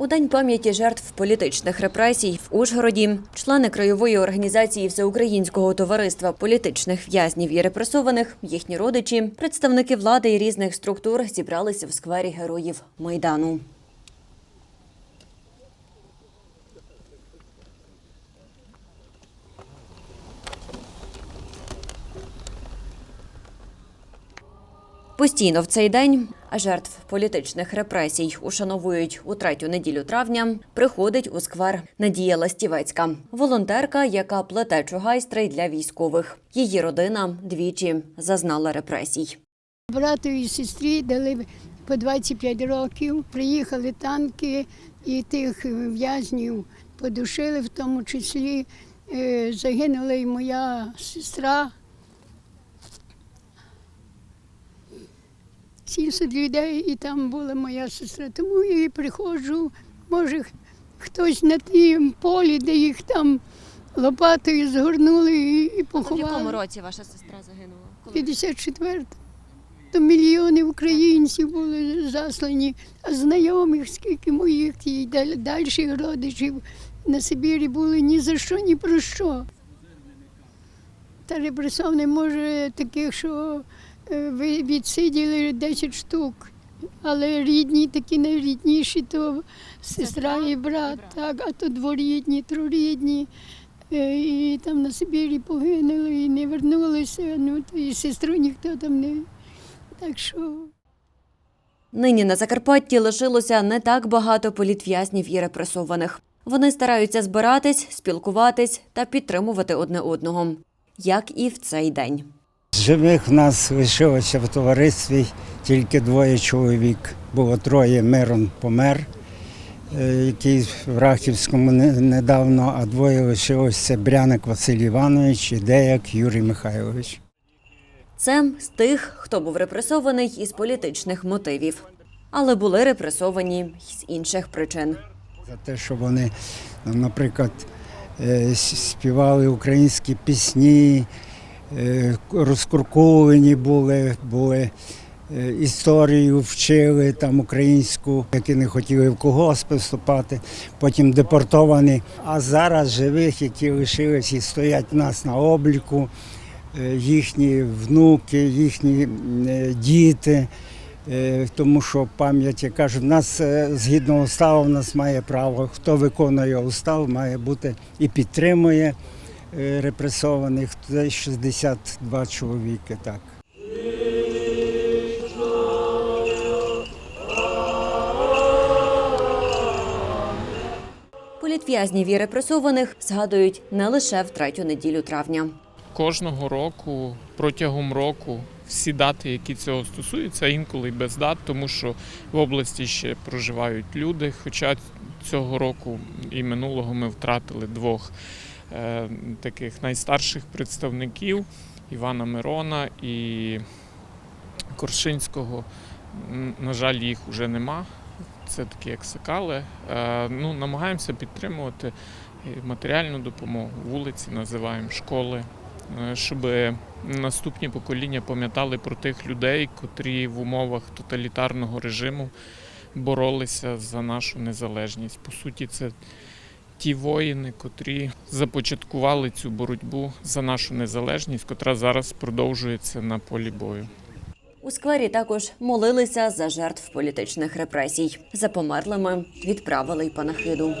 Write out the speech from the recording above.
У день пам'яті жертв політичних репресій в Ужгороді члени краєвої організації Всеукраїнського товариства політичних в'язнів і репресованих, їхні родичі, представники влади і різних структур зібралися в сквері героїв майдану. Постійно в цей день жертв політичних репресій ушановують у третю неділю травня. Приходить у сквер Надія Ластівецька, волонтерка, яка плете чугайстри для військових. Її родина двічі зазнала репресій. Брату і сестрі дали по 25 років. Приїхали танки і тих в'язнів подушили, в тому числі е, загинула і моя сестра. 70 людей, і там була моя сестра. Тому я і приходжу, може, хтось на тім полі, де їх там лопатою згорнули і, і поховали. році ваша сестра загинула? 54 то мільйони українців були заслані, а знайомих, скільки моїх і дальших родичів на Сибірі були ні за що, ні про що. Та репресовне може таких, що відсиділи 10 штук. Але рідні, такі найрідніші, то сестра і брат, так, а то дворідні, трорідні. Е, І там на Сибірі погинули і не вернулися. Ну, то і сестру ніхто там не. Так що Нині на Закарпатті лишилося не так багато політв'язнів і репресованих. Вони стараються збиратись, спілкуватись та підтримувати одне одного, як і в цей день. З Живих в нас лишилося в товаристві тільки двоє чоловік. Було троє, Мирон помер, е, який в Рахівському не- недавно, а двоє лишилося Бряник Василь Іванович і Деяк Юрій Михайлович. Це з тих, хто був репресований із політичних мотивів, але були репресовані з інших причин. За те, що вони, наприклад, е, співали українські пісні, розкурковані були, були е, історію вчили там українську, які не хотіли в колгоспи вступати, потім депортовані. А зараз живих, які лишились і стоять в нас на обліку, е, їхні внуки, їхні е, діти. Е, Тому що пам'ять, я кажу, в нас е, згідно уставу, в нас має право, хто виконує устав, має бути і підтримує е, репресованих. Це 62 чоловіки. Так. Політв'язнів і репресованих згадують не лише в третю неділю травня. Кожного року, протягом року, всі дати, які цього стосуються, інколи й без дат, тому що в області ще проживають люди. Хоча цього року і минулого ми втратили двох е, таких найстарших представників Івана Мирона і Коршинського. На жаль, їх вже нема. Це такі ексакали. Е, ну, намагаємося підтримувати е, матеріальну допомогу, вулиці називаємо школи, е, щоб наступні покоління пам'ятали про тих людей, котрі в умовах тоталітарного режиму боролися за нашу незалежність. По суті, це ті воїни, котрі започаткували цю боротьбу за нашу незалежність, котра зараз продовжується на полі бою. У сквері також молилися за жертв політичних репресій. За померлими відправили й панахиду.